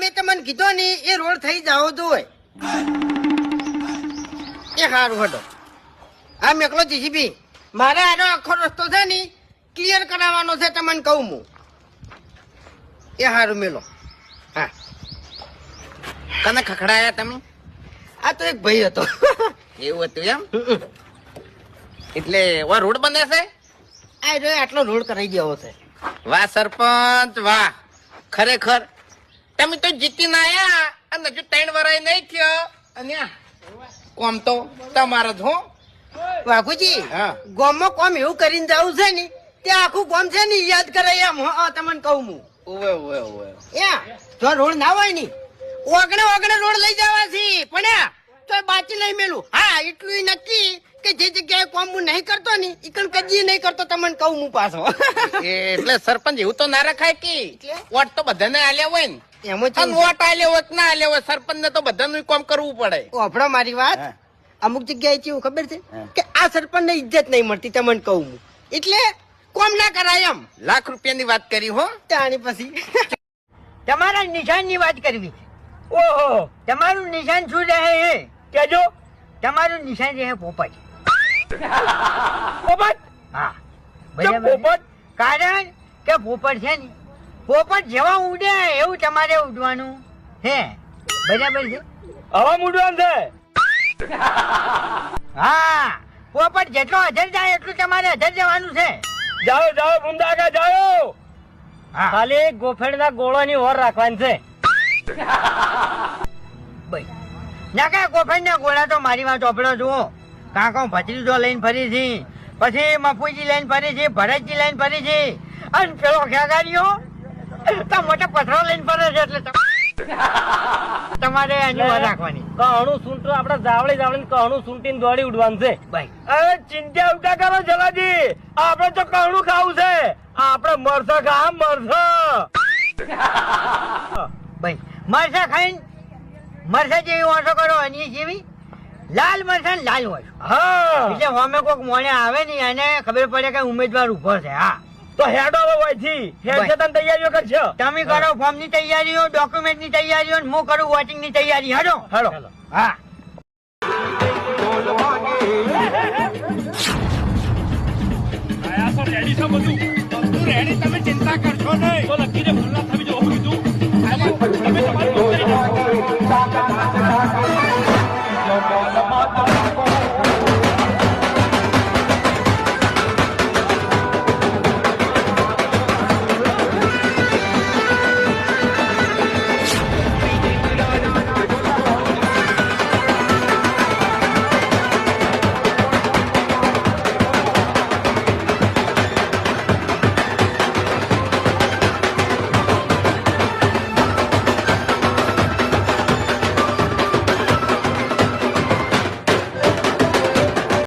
મેં તમને કીધો ને એ રોડ થઈ જાવ તો હોય. એ સારું હટો આ મેકલો જીસીબી મારે આનો આખો રસ્તો છે ને ક્લિયર કરાવવાનો છે તમને કહું હું. એ સારું મેલો. હા. કને ખખડાયા તમે? આ તો એક ભાઈ હતો. એવું હતું એમ? એટલે વા રોડ બને છે? આ જો આટલો રોડ કરાઈ ગયો છે. વાહ સરપંચ વાહ. ખરેખર તમે તો જીતીને આયા. અને હજુ ત્રણ વરાય નહીં થયો. અને કોમ તો તમારો જ હો. વાઘુજી હા. ગોમમાં કોમ એવું કરીને જવું છે ને તે આખું ગોમ છે ને યાદ કરે એમ હા તમને કહું હું. ઓવે ઓવે ઓવે યા જો રોડ ના હોય ને ઓગણે ઓગણે રોડ લઈ જવા છે. પણ તો બાચી નહીં મેલું. હા એટલું નક્કી કે જે જગ્યાએ કોમ હું નહીં કરતો ને ઈકણ કદી નહીં કરતો તમને કહું હું પાછો. એટલે સરપંચ એવું તો ના રખાય કે? વોટ તો બધાને આલ્યા હોય ને. એમ જ વોટ આ હોય ના હોય સરપંચ ને તો બધાનું કામ કરવું પડે. ઓફડો મારી વાત. અમુક જગ્યાએ કેવું ખબર છે? કે આ સરપંચ ને ઇજ્જત નહીં મળતી તમને કહું એટલે કોમ ના કરાય એમ. લાખ રૂપિયાની વાત કરી હો. પછી. તમારા નિશાનની વાત કરવી. ઓહો તમારું નિશાન શું રહે એ કેજો. તમારું નિશાન રહે પોપટ. પોપટ? હા પોપટ? કારણ કે પોપટ છે ને પોપટ જેવા ઉડે એવું તમારે ઉડવાનું. હે બરાબર છે? હવા મૂડવાનું છે. હા પોપટ જેટલો અધર જાય એટલું તમારે અધર જવાનું છે. જાઓ જાઓ ભૂમડા કા જાઓ ખાલી ગોફેડના ગોળોની ઓર રાખવાની છે. ના કા ગોફેન ના ગોળા તો મારી વાત ચોપડો જુઓ. કાકો ભત્રીજો લઈને ફરી છે. પછી મફુજી લઈને ફરી છે ભરતજી લઈને ફરી છે. અને પેલો ખેગારીઓ તો મોટા પથરો લઈને ફરે છે એટલે તમારે વાર રાખવાની. કહણું સૂંટું આપણે જાવળી જાવળી કહણું સુંટીને દોડી ઉડવાનું છે. ભાઈ અરે ચિંતા ઉઠા કરો જલાજી. આપણે તો કહણું ખાવું છે. આપણે મરસો ખા મરસો. ભાઈ મરસા ખાઈને મરસા જેવી વાંસો કરો એની જેવી લાલ મરસા લાલ વાંસો. હા. એટલે હોમે કોક મોણે આવે ને એને ખબર પડે કે ઉમેદવાર ઊભો છે હા. તો હેડો હવે વયથી. હેડ તને તૈયારીઓ કરશો તમે કરો ફોર્મની તૈયારીઓ ડોક્યુમેન્ટની તૈયારીઓ અને હું કરું વોટિંગની તૈયારી. હેડો. હેડો હા. રેડી છો બધું? બધું રેડી તમે ચિંતા કરશો નહીં. તો લકીને ખુલ્લા